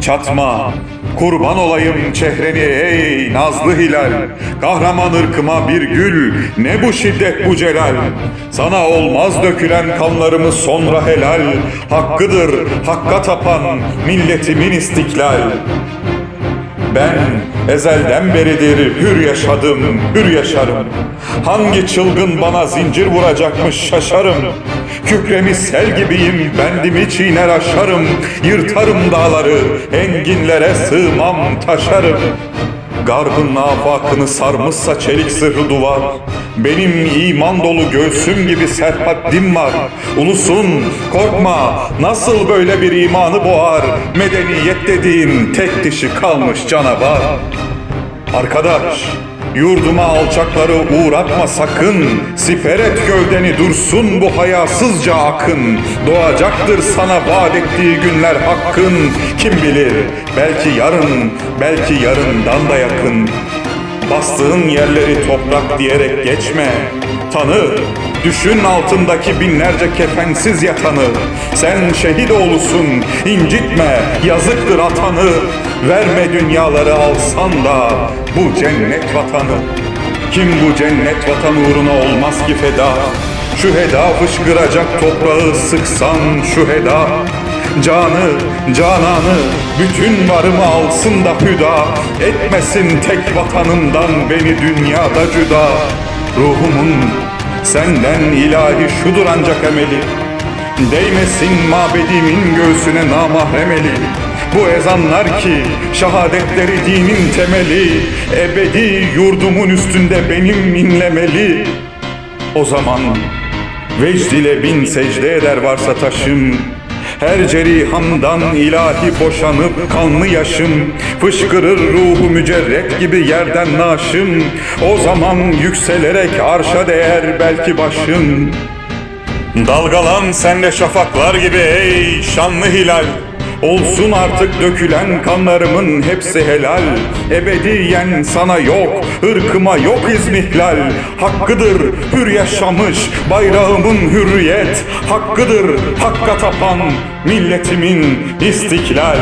Çatma, kurban olayım çehreni ey nazlı hilal. Kahraman ırkıma bir gül, ne bu şiddet bu celal. Sana olmaz dökülen kanlarımız sonra helal. Hakkıdır, hakka tapan milletimin istiklal. Ben ezelden beridir hür yaşadım, hür yaşarım. Hangi çılgın bana zincir vuracakmış şaşarım. Kükremi sel gibiyim, bendimi çiğner aşarım. Yırtarım dağları, enginlere sığmam taşarım. Garbın afakını sarmışsa çelik zırhlı duvar. Benim iman dolu göğsüm gibi serhaddim var. Ulusun korkma nasıl böyle bir imanı boğar? Medeniyet dediğin tek dişi kalmış canavar. Arkadaş Yurduma alçakları uğratma sakın. Siper et gövdeni dursun bu hayasızca akın. Doğacaktır sana vaat ettiği günler hakkın. Kim bilir belki yarın belki yarından da yakın Bastığın yerleri toprak diyerek geçme. Tanı Düşün altındaki binlerce kefensiz yatanı. Sen şehit oğlusun incitme yazıktır atanı. Verme dünyaları alsan da bu cennet vatanı. Kim bu cennet vatan uğruna olmaz ki feda? Şu heda fışkıracak toprağı sıksan şu heda Canı, cananı, bütün varımı alsın da hüda. Etmesin tek vatanından beni dünyada cüda. Ruhumun senden ilahi şudur ancak emeli. Değmesin mabedimin göğsüne namahrem eli. Bu ezanlar ki şehadetleri dinin temeli. Ebedi yurdumun üstünde benim inlemeli O zaman Vecd ile bin secde eder varsa taşım her cerihamdan ilahi boşanıp kanlı yaşım. Fışkırır ruhu mücerret gibi yerden naşım. O zaman yükselerek arşa değer belki başım. Dalgalan sende şafaklar gibi ey şanlı hilal Olsun artık dökülen kanlarımın hepsi helal. Ebediyen sana yok, ırkıma yok izmihlal Hakkıdır hür yaşamış bayrağımın hürriyet. Hakkıdır hakka tapan milletimin istiklal